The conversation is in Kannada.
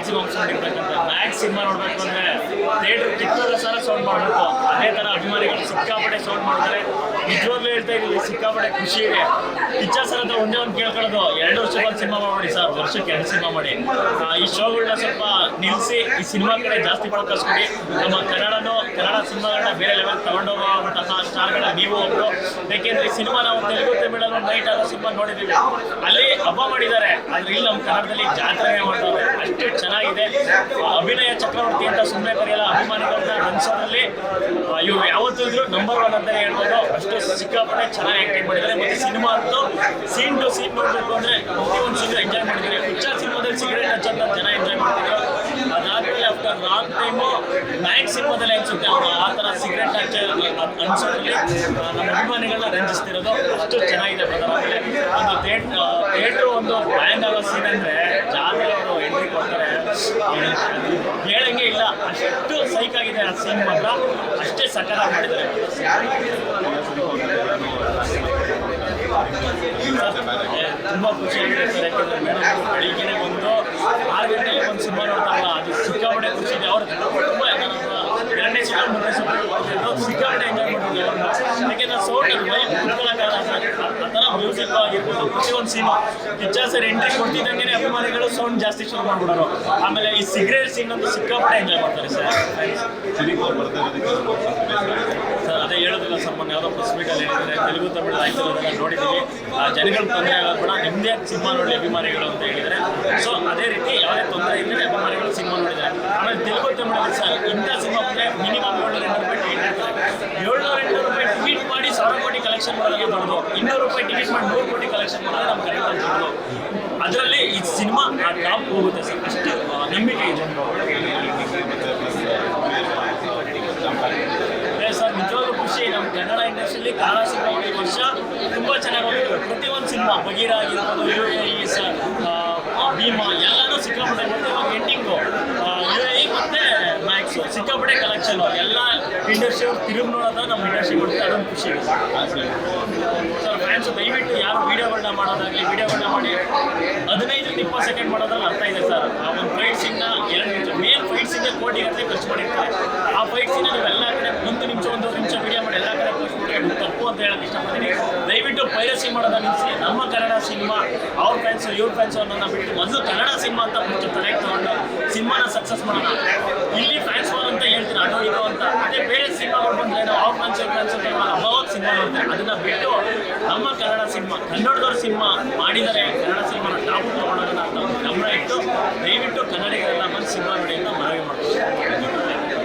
ಮ್ಯಾಕ್ಸಿಮಮ್ ಸೌಂಡ್ ಇರ್ಬೇಕಂತ ಮ್ಯಾಕ್ಸ್ ಸಿನಿಮಾ ನೋಡ್ಬೇಕು ಅಂದ್ರೆ ಥಿಯೇಟರ್ ಕಿತ್ತೋದ್ರೆ ಸಲ ಸೌಂಡ್ ಮಾಡಬೇಕು. ಅದೇ ತರ ಅಭಿಮಾನಿಗಳು ಸಿಕ್ಕಾಪಟ್ಟೆ ಸೌಂಡ್ ಮಾಡ್ತಾರೆ. ನಿಜವಾಗ್ಲೂ ಹೇಳ್ತಾ ಇದ್ದೀವಿ ಸಿಕ್ಕಾಪಟ್ಟೆ ಖುಷಿ ಇದೆ. ಅಂತ ಸರ್ ಹತ್ರ ಒಂದೇ ಒಂದು ಕೇಳ್ಕೊಳ್ಳೋದು, ಎರಡು ವರ್ಷ ಬಂದು ಸಿನಿಮಾ ಮಾಡಿ ಸರ್, ವರ್ಷಕ್ಕೆ ಎರಡು ಸಿನಿಮಾ ಮಾಡಿ. ಈ ಶೋಗಳನ್ನ ಸ್ವಲ್ಪ ನಿಲ್ಲಿಸಿ ಈ ಸಿನಿಮಾ ಕಡೆ ಜಾಸ್ತಿ ಫೋಕಸ್ ಕೊಡಿ. ನಮ್ಮ ಕನ್ನಡನೂ, ಕನ್ನಡ ಸಿನಿಮಾಗಳನ್ನ ಬೇರೆ ಲೆವೆಲ್ ತಗೊಂಡೋಗುವಂತಹ ಸ್ಟಾರ್ಗಳ ನೀವು ಒಬ್ರು. ಯಾಕೆಂದ್ರೆ ಈ ಸಿನಿಮಾ ನಾವು ತೆಲುಗು, ತಮಿಳಲ್ಲಿ ನೈಟ್ ಆದ ಸಿನಿಮಾ ನೋಡಿದ್ದೀವಿ. ಅಲ್ಲಿ ಹಬ್ಬ ಮಾಡಿದ್ದಾರೆ. ಇಲ್ಲಿ ನಮ್ಮ ಕನ್ನಡದಲ್ಲಿ ಜಾತ್ರೆ ಮಾಡ್ತಾರೆ ಚೆನ್ನಾಗಿದೆ. ಅಭಿನಯ ಚಕ್ರವರ್ತಿ ಅಂತ ಸುಮ್ಮನೆ ಕರೆಯಲ್ಲ, ಅಭಿಮಾನಿಗಳನ್ನ ರಂಜಿಸೋದ್ರಲ್ಲಿ ಇವ್ರು ಯಾವತ್ತಿದ್ರು ನಂಬರ್ ಒನ್ ಅಂತಲೇ ಹೇಳ್ಬೋದು. ಅಷ್ಟು ಸಿಕ್ಕಾಪಟ್ಟೆ ಚೆನ್ನಾಗಿ ಆಕ್ಟಿಂಗ್ ಮಾಡಿದ್ದಾರೆ. ಮತ್ತೆ ಸಿನಿಮಾ ಅಂತೂ ಸೀನ್ ಟು ಸೀನ್ ನೋಡ್ಬೇಕು ಅಂದ್ರೆ ಒಂದು ಸೀನ್ ಎಂಜಾಯ್ ಮಾಡಿದ್ದಾರೆ ಪಿಕ್ಚರ್ ಸಿನಿಮಾದಲ್ಲಿ ಸಿಗರೇಟ್ ಹಚ್ಚಂತ ಜನ ಎಂಜಾಯ್ ಮಾಡ್ತಿದ್ರು. ಅದಾದ್ಮೇಲೆ ಆಫ್ಟರ್ ಲಾಂಗ್ ಟೈಮು ಮ್ಯಾಕ್ಸ್ ಸಿನಿಮಾದಲ್ಲಿ ಅನ್ಸುತ್ತೆ ಅವರು ಆ ಥರ ಸಿಗರೇಟ್ ಹಚ್ಚ ಅನ್ಸೋದ್ರಲ್ಲಿ ನಮ್ಮ ಅಭಿಮಾನಿಗಳನ್ನ ರಂಜಿಸ್ತಿರೋದು ಅಷ್ಟು ಚೆನ್ನಾಗಿದೆ. ಆಮೇಲೆ ಒಂದು ಥಿಯೇಟ್ರ್ ಒಂದು ಬ್ಯಾಂಡ್ ಆಗೋ ಸೀನ್ ಅಂದ್ರೆ ಜಾಗದಲ್ಲಿ ಅವರು ಎಂಟ್ರಿ ಕೊಡ್ತಾರೆ ಅವ್ರು ಹೇಳಂಗೆ ಇಲ್ಲ. ಅಷ್ಟು ಸೈಕ್ ಆಗಿದೆ ಆ ಸೀನ್ ಮಾತ್ರ. ಅಷ್ಟೇ ಸಕಲ ಮಾಡಿದ್ದಾರೆ. ತುಂಬಾ ಖುಷಿ ಆಗಿದೆ. ಸರ್ ಯಾಕಂದ್ರೆ ಮೇಡಮ್, ಬೆಳಿಗ್ಗೆನೆ ಬಂದು ಆರು ಗಂಟೆಗೆ ಒಂದು ಸಿನಿಮಾ ನೋಡ್ತಾರಲ್ಲ, ಅದು ಸಿಕ್ಕಾಪಟ್ಟೆ ಖುಷಿ ಇದೆ. ಅವ್ರು ತುಂಬ ಎರಡನೇ ಸಿನಿಮಾ ಸಿಕ್ಕಾಪಟ್ಟೆ ಎಂಜಾಯ್ ಮಾಡ್ತಿದ್ದೆ ಅವ್ರನ್ನ ಯಾಕೆಂದ್ರೆ ಸೌಂಡ್ ವೈಬ್ ಕುತ್ಕೊಳ್ಳೋಕ್ಕಾಗಲ್ಲ ಸರ್ ಆ ಥರ ಮ್ಯೂಸಿಕ್ ಆಗಿರ್ಬೋದು ಒಂದು ಸಿನಿಮಾ ಕಿಚ್ಚ ಸರ್ ಎಂಟ್ರಿ ಕೊಡ್ತಿದ್ದಂಗೆ ಅಭಿಮಾನಿಗಳು ಸೌಂಡ್ ಜಾಸ್ತಿ ಶುರು ಮಾಡ್ಬಿಡೋರು. ಆಮೇಲೆ ಈ ಸಿಗರೇಟ್ ಸೀನ್ ಅಂತೂ ಸಿಕ್ಕಾಪಟ್ಟೆ ಎಂಜಾಯ್ ಮಾಡ್ತಾರೆ ಸರ್. ಸರ್, ಅದೇ ಹೇಳೋದಿಲ್ಲ ಸರ್, ಮೊನ್ನೆ ಯಾವುದೋ ಪ್ರೆಸ್ ಮೀಟಲ್ಲಿ ಹೇಳಿದ್ದಾರೆ. ತೆಲುಗು, ತಮಿಳು ಆಯ್ತಿರೋದನ್ನ ನೋಡಿದ್ದೀವಿ ಜನಗಳ ತೊಂದರೆ ಆಗೋದು ಬೇಡ ನಿಮ್ಮದೇ ಸಿನಿಮಾ ನೋಡಿ ಅಭಿಮಾನಿಗಳು ಅಂತ ಹೇಳಿದರೆ ಸೊ ಅದೇ ರೀತಿ ಯಾವುದೇ ತೊಂದರೆ ಇದ್ದರೆ ಅಭಿಮಾನಿಗಳು ಸಿನಿಮಾ ನೋಡಿದ್ದಾರೆ. ಆಮೇಲೆ ತೆಲುಗು, ತಮಿಳು ಸರ್, ಇಂಥ ಸಿನಿಮಾ ಬಂದರೆ ಮಿನಿಮಮ್ ಏಳ್ನೂರ ಎಂಟು ರೂಪಾಯಿ ಟಿಕೆಟ್ ಏಳ್ನೂರ ಎಂಟು ರೂಪಾಯಿ ಟಿಕೆಟ್ ಮಾಡಿ ಸಾವಿರ ಕೋಟಿ ಕಲೆಕ್ಷನ್ ಮಾಡೋದಕ್ಕೆ ಇನ್ನೂರು ರೂಪಾಯಿ ಟಿಕೆಟ್ ಮಾಡಿ, ನೂರು ಕೋಟಿ ಕಲೆಕ್ಷನ್ ಮಾಡಿದ್ರೆ ನಮ್ಮ ಕನ್ನಡದಲ್ಲಿ ಅದರಲ್ಲಿ ಈ ಸಿನಿಮಾ ಟಾಪ್ ಹೋಗುತ್ತೆ ಸರ್. ಅಷ್ಟು ನಂಬಿಕೆ ಇದೆ. ಸರ್, ನಿಜವಾಗ್ಲೂ ಖುಷಿ. ನಮ್ಮ ಕನ್ನಡ ಇಂಡಸ್ಟ್ರಿಯಲ್ಲಿ ಕನ್ನಡ ಸಿನಿಮಾ ಈ ವರ್ಷ ತುಂಬ ಚೆನ್ನಾಗಿ ಪ್ರತಿ ಒಂದು ಸಿನಿಮಾ ಬಗೀರ ಆಗಿರ್ಬೋದು U A E sir Bhima, ಎಲ್ಲನೂ ಸಿಕ್ಕಾಪಟ್ಟೆ ಮತ್ತೆ ಇವಾಗ ಎಂಡಿಂಗು ಯು ಎ ಇ ಮತ್ತೆ ಮ್ಯಾಕ್ಸು ಸಿಕ್ಕಾಪಟ್ಟೆ ಕಲೆಕ್ಷನ್ ಎಲ್ಲ ಇಂಡಸ್ಟ್ರಿ ಅವ್ರು ತಿರುಗಿ ನೋಡೋದ್ರೆ ನಮ್ಮ ಇಂಡಸ್ಟ್ರಿ ಕೊಡ್ತಾರೆ. ಅದೊಂದು ಖುಷಿ. ಇದೆ ಸರ್ ಫ್ಯಾನ್ಸ್ ದಯವಿಟ್ಟು ಯಾರು ವಿಡಿಯೋಗಳನ್ನ ಮಾಡೋದಾಗಲಿ ವಿಡಿಯೋಗಳನ್ನ ಮಾಡಿ ಹದಿನೈದರಿಂದ ಇಪ್ಪತ್ತು ಸೆಕೆಂಡ್ ಮಾಡೋದ್ರಲ್ಲಿ ಅರ್ಥ ಇದೆ ಸರ್. ಆ ಒಂದು ಫೈಟ್ ಸೀನ್ನ ಎರಡು ನಿಮಿಷ ಮೇನ್ ಫೈಟ್ ಸೀನ್ ಕೋಟಿ ಗಟ್ಟಲೆ ಖರ್ಚು ಮಾಡಿರ್ತಾರೆ. ಆ ಫೈಟ್ ಸೀನ್ ನೀವು ಎಲ್ಲ ಕಡೆ ಒಂದು ನಿಮಿಷ ಒಂದು ನಿಮಿಷ ವಿಡಿಯೋ ಮಾಡಿ, ಎಲ್ಲ ಕಡೆ ಪೋಸ್ಟ್ ಮಾಡಿ, ಅದು ತಪ್ಪು ಅಂತ ಹೇಳಕ್ಕೆ ಇಷ್ಟಪಡ್ತೀನಿ. ದಯವಿಟ್ಟು ಪೈರಸಿ ಮಾಡೋದ ನಿಲ್ಲಿಸಿ. ನಮ್ಮ ಕನ್ನಡ ಸಿನಿಮಾ, ಅವ್ರ ಫ್ಯಾನ್ಸ್ ಇವ್ರ ಫ್ಯಾನ್ಸ್ ಅನ್ನೋದನ್ನ ಬಿಟ್ಟು ಮೊದಲು ಕನ್ನಡ ಸಿನಿಮಾ ಅಂತ ಮುಂಚೆ ತಲೆಗೆ ತಗೊಂಡು ಸಿನಿಮಾನ ಸಕ್ಸಸ್ ಮಾಡೋಣ. ಇಲ್ಲಿ ಫ್ಯಾನ್ಸ್ ವಾರ್ ಅಂತ ಹೇಳ್ತೀನಿ, ಅದು ಇದು ಅಂತ. ಅದೇ ಬೇರೆ ಸಿನಿಮಾ ಬಂದ್ರೆ ಅವ್ರ ಫ್ಯಾನ್ಸ್ ಇವ್ರ ಫ್ಯಾನ್ಸ್ ಅಂತ ಅವಾಗ ಸಿನಿಮಾ ನೋಡ್ತಾರೆ. ಅದನ್ನ ಬಿಟ್ಟು ನಮ್ಮ ಕನ್ನಡ ಸಿನಿಮಾ ಕನ್ನಡದವ್ರ ಸಿನಿಮಾ ಮಾಡಿದರೆ ಕನ್ನಡ ಸಿನಿಮಾನ ಟಾಪ್ ತಗೊಳ್ಳೋದನ್ನ